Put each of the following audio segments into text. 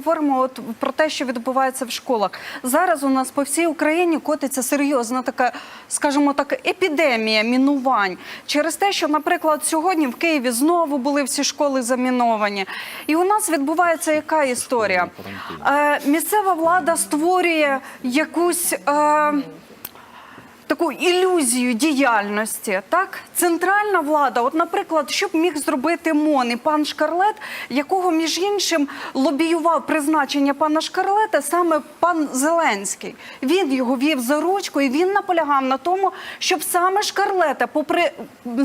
говоримо от про те, що відбувається в школах. Зараз у нас по всій Україні котиться серйозна така, скажімо так, епідемія мінувань через те, що, наприклад, сьогодні в Києві знову були всі школи заміновані. І у нас відбувається яка історія? Е, місцева влада створює якусь. Е, таку ілюзію діяльності. Так, центральна влада, от, наприклад, що б міг зробити МОН і пан Шкарлет, якого між іншим лобіював призначення пана Шкарлета саме пан Зеленський. Він його вів за ручку, і він наполягав на тому, щоб саме Шкарлета, попри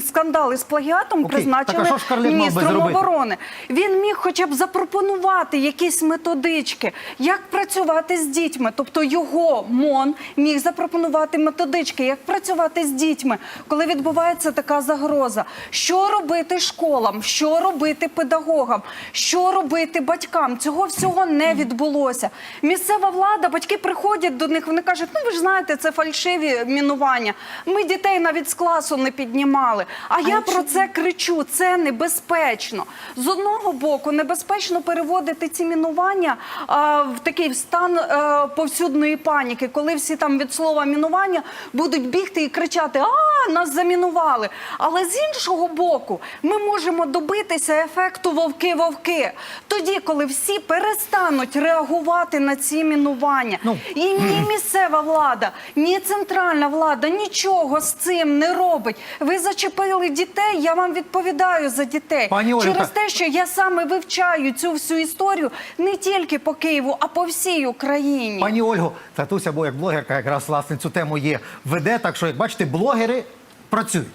скандали з плагіатом, Окей, призначили би міністром оборони. Він міг хоча б запропонувати якісь методички, як працювати з дітьми. Тобто його МОН міг запропонувати методички, як працювати з дітьми, коли відбувається така загроза. Що робити школам, що робити педагогам, що робити батькам. Цього всього не відбулося. Місцева влада, батьки приходять до них, вони кажуть, ну ви ж знаєте, це фальшиві мінування. Ми дітей навіть з класу не піднімали. А я про це кричу. Це небезпечно. З одного боку, небезпечно переводити ці мінування а, в такий стан а, повсюдної паніки, коли всі там від слова мінування будуть бігти і кричати: А, нас замінували. Але з іншого боку, ми можемо добитися ефекту вовки-вовки. Тоді, коли всі перестануть реагувати на ці мінування, Ну. і ні місцева влада, ні центральна влада нічого з цим не робить. Ви зачепили дітей. Я вам відповідаю за дітей Пані Ольга, через те, що я саме вивчаю цю всю історію не тільки по Києву, а по всій Україні. Пані Ольго, Татуся, бо як блогерка, якраз власне цю тему є, веде. Так що, як бачите, блогери працюють.